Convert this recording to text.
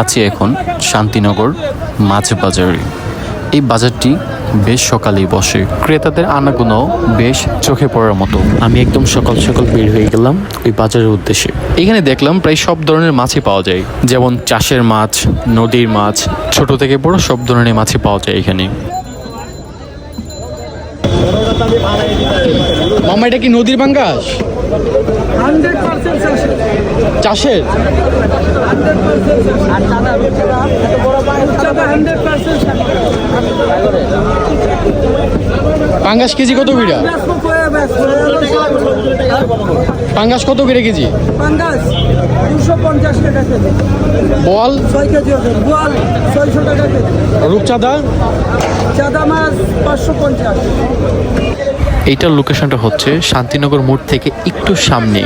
আছি এখন শান্তিনগর মাছ বাজারে এই বাজারটি বেশ সকালেই বসে। ক্রেতাদের আনাগোনাও বেশ চোখে পড়ার মতো। আমি একদম সকাল সকাল বের হয়ে গেলাম ওই বাজারের উদ্দেশ্যে। এখানে দেখলাম প্রায় সব ধরনের মাছই পাওয়া যায়। যেমন চাষের মাছ, নদীর মাছ, ছোট থেকে বড় সব ধরনের মাছই পাওয়া যায় এখানে। মামা, এটা কি নদীর পার্সেন্ট চাষের? পাঙ্গাস কেজি কত বিড়া পাঙ্গাস কত করে কেজি? পঞ্চাশ টাকা কেজি বল ছয় কেজি বোয়াল? ছয়শো টাকা কেজি রূপচাঁদা? চাঁদা মাছ পাঁচশো পঞ্চাশ। এইটার লোকেশনটা হচ্ছে শান্তিনগর মোড় থেকে একটু সামনে।